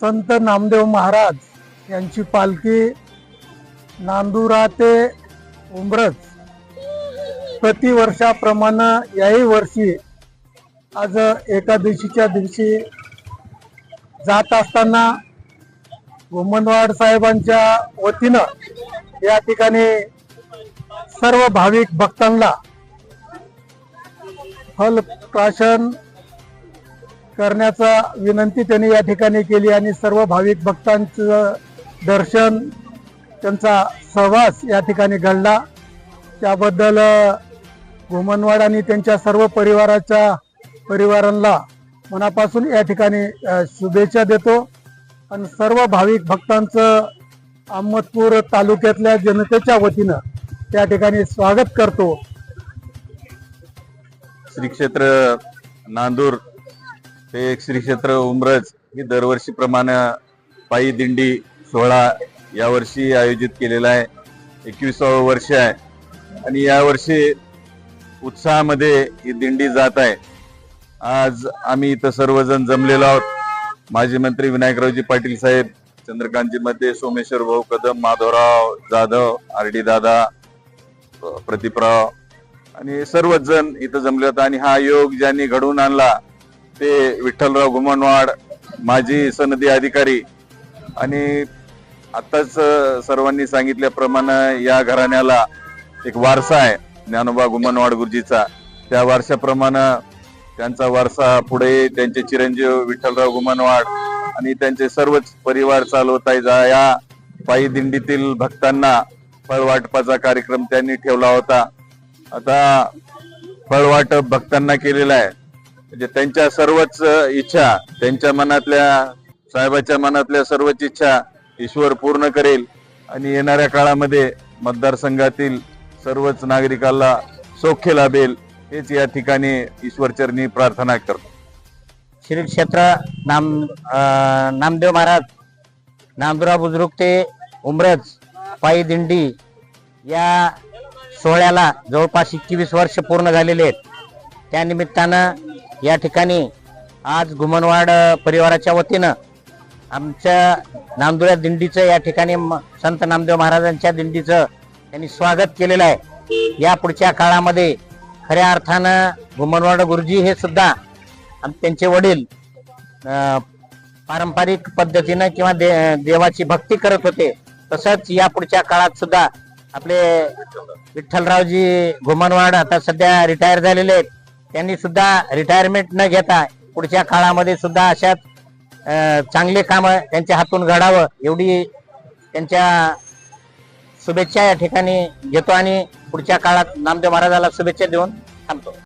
संत नामदेव महाराज यांची पालखी नांदुरा ते उमरज. प्रतिवर्षाप्रमाणे याही वर्षी आज एकादशीच्या दिवशी जात असताना गोमनवाड साहेबांच्या वतीनं या ठिकाणी सर्व भाविक भक्तांना फल प्राशन करण्याचा विनंती त्यांनी या ठिकाणी केली आणि सर्व भाविक भक्तांचं दर्शन त्यांचा सहवास या ठिकाणी घडला. त्याबद्दल घुमनवाड आणि त्यांच्या सर्व परिवाराच्या परिवारांना मनापासून या ठिकाणी शुभेच्छा देतो. आणि सर्व भाविक भक्तांचं अहमदपूर तालुक्यातल्या जनतेच्या वतीनं त्या ठिकाणी स्वागत करतो. श्री क्षेत्र नांदूर हे एक श्री क्षेत्र उमरज ही दरवर्षीप्रमाणे पायी दिंडी सोहळा यावर्षी आयोजित केलेला आहे. एकविसावं वर्ष आहे. आणि यावर्षी उत्साहामध्ये ही दिंडी जात आहे. आज आम्ही इथं सर्वजण जमलेलो आहोत. माजी मंत्री विनायकरावजी पाटील साहेब चंद्रकांतजी मध्ये सोमेश्वर भाऊ कदम माधवराव जाधव आर डी दादा प्रतिपराव आणि सर्वच जण इथं जमले होते. आणि हा योग ज्यांनी घडवून आणला ते विठ्ठलराव गुमनवाड माजी सनदी अधिकारी आणि आताच सर्वांनी सांगितल्याप्रमाणे या घराण्याला एक वारसा आहे ज्ञानोबा गुमनवाड गुरुजीचा. त्या वारशाप्रमाणे त्यांचा वारसा पुढे त्यांचे चिरंजीव विठ्ठलराव गुमनवाड आणि त्यांचे सर्वच परिवार चालवत आहे जा- या पायी दिंडीतील भक्तांना फळवाटपाचा कार्यक्रम त्यांनी ठेवला होता. आता फळवाटप भक्तांना केलेला आहे. म्हणजे त्यांच्या सर्वच इच्छा त्यांच्या मनातल्या साहेबाच्या मनातल्या सर्वच इच्छा ईश्वर पूर्ण करेल. आणि येणाऱ्या काळामध्ये मतदारसंघातील सर्वच नागरिकांना सौख्य लाभेल हेच या ठिकाणी ईश्वरचरणी प्रार्थना करतो. श्री क्षेत्र नाम अं, नामदेव महाराज नामदुरा बुजुर्ग ते उमरज पायी दिंडी या सोहळ्याला जवळपास एकवीस वर्ष पूर्ण झालेले आहेत. त्यानिमित्तानं या ठिकाणी आज घुमनवाड परिवाराच्या वतीनं आमच्या नामदुरा दिंडीचं या ठिकाणी संत नामदेव महाराजांच्या दिंडीचं त्यांनी स्वागत केलेलं आहे. या पुढच्या काळामध्ये खऱ्या अर्थानं घुमनवाड गुरुजी हे सुद्धा त्यांचे वडील पारंपरिक पद्धतीनं किंवा दे, देवाची भक्ती करत होते. तसंच या पुढच्या काळात सुद्धा आपले विठ्ठलरावजी घुमनवाड आता सध्या रिटायर झालेले आहेत. त्यांनी सुद्धा रिटायरमेंट न घेता पुढच्या काळामध्ये सुद्धा अशाच चांगले काम त्यांच्या हातून घडावं एवढी त्यांच्या शुभेच्छा या ठिकाणी घेतो आणि पुढच्या काळात नामदेव महाराजाला शुभेच्छा देऊन